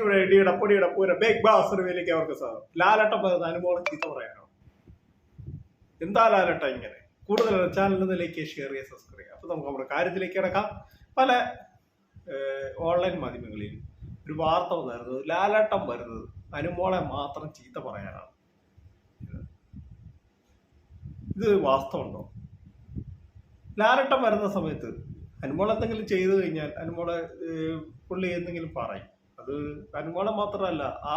ഇവിടെ ഇടിയുടെ പൊടിയുടെ ബിഗ് ബാസ് റിവ്യൂലേക്ക് അവർക്ക് സാധനം. ലാലട്ടം അനുമോളം ചീത്ത പറയാനോ എന്താ ലാലട്ട ഇങ്ങനെ? കൂടുതൽ ചാനലിൽ ലൈക്ക് ഷെയർ ചെയ്യുക സബ്സ്ക്രൈബ് ചെയ്യുക. അപ്പോൾ നമുക്ക് നമ്മുടെ കാര്യത്തിലേക്ക് കിടക്കാം. പല ഓൺലൈൻ മാധ്യമങ്ങളിൽ ഒരു വാർത്ത വന്നായിരുന്നു ലാലട്ടം വരുന്നത് അനുമോളെ മാത്രം ചീത്ത പറയാനാണ്. ഇത് വാസ്തവമുണ്ടോ? ലാലട്ടം വരുന്ന സമയത്ത് അനുമോൾ എന്തെങ്കിലും ചെയ്തു കഴിഞ്ഞാൽ അനുമോളെ പുള്ളി എന്തെങ്കിലും പറയും. അത് അനുമോളെ മാത്രമല്ല ആ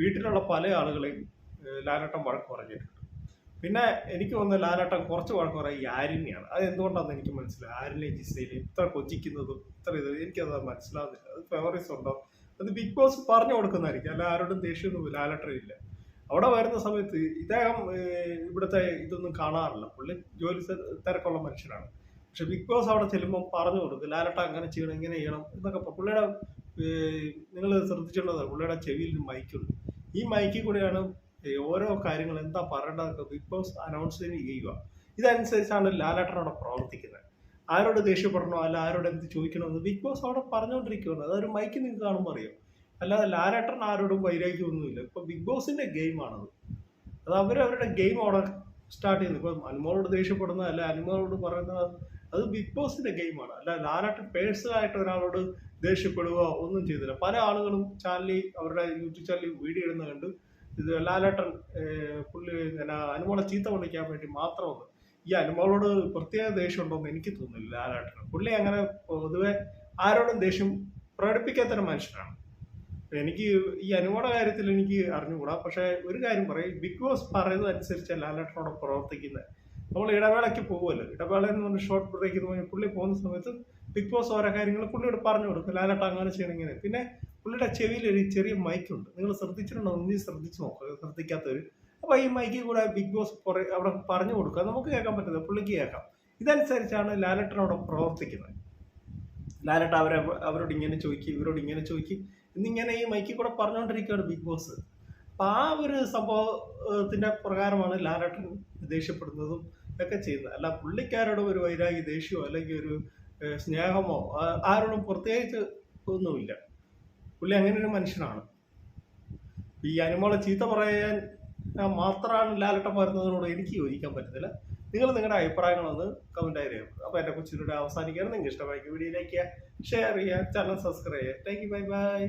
വീട്ടിലുള്ള പല ആളുകളെയും ലാലേട്ടൻ ലാലട്ടം വഴക്ക് പറഞ്ഞിട്ടുണ്ട്. പിന്നെ എനിക്ക് തോന്നുന്നു ലാലട്ടം കുറച്ച് വഴക്ക് പറയാം ഈ ആര്യനെയാണ്. അത് എന്തുകൊണ്ടാണെന്ന് എനിക്ക് മനസ്സിലായി? ആര്യനെ ജിസയിലും ഇത്ര കൊച്ചിക്കുന്നതും ഇത്ര ഇത് എനിക്കത് മനസ്സിലാവുന്നില്ല. അത് ഫേവറീസ് ഉണ്ടോ? അത് ബിഗ് ബോസ് പറഞ്ഞു കൊടുക്കുന്നതായിരിക്കും. അല്ല ആരോടും ദേഷ്യമൊന്നും ലാലട്ടനില്ല അവിടെ വരുന്ന സമയത്ത് ഇദ്ദേഹം ഇവിടുത്തെ ഇതൊന്നും കാണാറില്ല. പുള്ളി ജോലി തിരക്കുള്ള മനുഷ്യനാണ്. പക്ഷെ ബിഗ് ബോസ് അവിടെ ചെല്ലുമ്പോൾ പറഞ്ഞു കൊടുക്കും ലാലട്ട അങ്ങനെ ചെയ്യണം ഇങ്ങനെ ചെയ്യണം എന്നൊക്കെ പുള്ളിയുടെ നിങ്ങൾ ശ്രദ്ധിച്ചിട്ടുണ്ടോ? പുള്ളിയുടെ ചെവിയിൽ മൈക്കുണ്ട് ഈ മൈക്കിൽ കൂടെയാണ് ഓരോ കാര്യങ്ങൾ എന്താ പറയേണ്ടതൊക്കെ ബിഗ് ബോസ് അനൗൺസ് ചെയ്യുക. ഇതനുസരിച്ചാണ് ലാലേട്ടൻ അവിടെ പ്രവർത്തിക്കുന്നത്. ആരോട് ദേഷ്യപ്പെടണോ അല്ല ആരോട് എന്ത് ചോദിക്കണമെന്ന് ബിഗ് ബോസ് അവിടെ പറഞ്ഞുകൊണ്ടിരിക്കുകയാണ്. അതൊരു മൈക്ക് നിങ്ങൾക്ക് കാണുമ്പോൾ അറിയാം. അല്ലാതെ ലാലേട്ടൻ ആരോടും വൈരാഗ്യമൊന്നുമില്ല. ഇപ്പൊ ബിഗ് ബോസിന്റെ ഗെയിമാണത് അത് അവരവരുടെ ഗെയിം അവിടെ സ്റ്റാർട്ട് ചെയ്യുന്നു ഇപ്പൊ അനുമോളോട് ദേഷ്യപ്പെടുന്ന അല്ല അനുമോളോട് പറയുന്ന അത് ബിഗ് ബോസിന്റെ ഗെയിമാണ് അല്ല ലാലേട്ടൻ പേഴ്സണലായിട്ട് ഒരാളോട് ദേഷ്യപ്പെടുക ഒന്നും ചെയ്തില്ല. പല ആളുകളും ചാനലിൽ അവരുടെ യൂട്യൂബ് ചാനലിൽ വീഡിയോ ഇടുന്ന കണ്ട് ഇത് ലാലേട്ടൻ പുള്ളി പിന്നെ അനുമോളെ ചീത്ത വിളിക്കാൻ വേണ്ടി മാത്രമാണ്. ഈ അനുമോളോട് പ്രത്യേക ദേഷ്യം ഉണ്ടോന്ന് എനിക്ക് തോന്നുന്നില്ല ലാലേട്ടൻ പുള്ളി അങ്ങനെ പൊതുവെ ആരോടും ദേഷ്യം പ്രകടിപ്പിക്കാത്തൊരു മനുഷ്യനാണ്. എനിക്ക് ഈ അനുമോടെ കാര്യത്തിൽ എനിക്ക് അറിഞ്ഞുകൂടാ. പക്ഷേ ഒരു കാര്യം പറയും ബിഗ് ബോസ് പറയുന്നത് അനുസരിച്ച് ലാലേട്ടനോട് പ്രവർത്തിക്കുന്നത് നമ്മൾ ഇടവേളയ്ക്ക് പോകുമല്ലോ ഇടവേള എന്ന് പറഞ്ഞ ഷോർട്ട് ബ്രേക്ക് എന്ന് പറഞ്ഞാൽ പുള്ളി പോകുന്ന സമയത്ത് ബിഗ് ബോസ് ഓരോ കാര്യങ്ങൾ പുള്ളിയോട് പറഞ്ഞു കൊടുക്കും. ലാലട്ട അങ്ങനെ ചെയ്യണം ഇങ്ങനെ. പിന്നെ പുള്ളിയുടെ ചെവിയിൽ ഒരു ചെറിയ മൈക്കുണ്ട് നിങ്ങൾ ശ്രദ്ധിച്ചിട്ടുണ്ടോ? നീ ശ്രദ്ധിച്ചു നോക്കുക ശ്രദ്ധിക്കാത്തവർ അപ്പോൾ ഈ മൈക്കിൽ കൂടെ ബിഗ് ബോസ് അവിടെ പറഞ്ഞു കൊടുക്കുക നമുക്ക് കേൾക്കാൻ പറ്റുന്നത് പുള്ളിക്ക് കേൾക്കാം. ഇതനുസരിച്ചാണ് ലാലട്ടനോട് പ്രവർത്തിക്കുന്നത്. ലാലട്ട അവരെ അവരോട് ഇങ്ങനെ ചോദിക്കും ഇവരോട് ഇങ്ങനെ ചോദിക്കും എന്നിങ്ങനെ ഈ മൈക്കിൽ കൂടെ പറഞ്ഞുകൊണ്ടിരിക്കുകയാണ് ബിഗ് ബോസ് അപ്പം ആ ഒരു സംഭവത്തിന്റെ പ്രകാരമാണ് ലാലേട്ടൻ ദേഷ്യപ്പെടുന്നതും ഒക്കെ ചെയ്യുന്നത് അല്ല പുള്ളിക്കാരോട് ഒരു വൈരാഗ്യ ദേഷ്യമോ അല്ലെങ്കിൽ ഒരു സ്നേഹമോ ആരോടും പ്രത്യേകിച്ച് ഒന്നുമില്ല. പുള്ളി അങ്ങനെ ഒരു മനുഷ്യനാണ്. ഈ അനുമോളെ ചീത്ത പറയാൻ മാത്രമാണ് ലാലട്ടം വരുന്നതിനോട് എനിക്ക് യോജിക്കാൻ പറ്റുന്നില്ല നിങ്ങൾ നിങ്ങളുടെ അഭിപ്രായങ്ങളൊന്ന് കമന്റായി രേഖപ്പെടുത്തുക. അപ്പോൾ എന്റെ കൊച്ചിലൂടെ അവസാനിക്കുകയാണ്. നിങ്ങൾക്ക് ഇഷ്ടമായി ചെയ്യുക ഷെയർ ചെയ്യുക ചാനൽ സബ്സ്ക്രൈബ് ചെയ്യുക. Thank you bye bye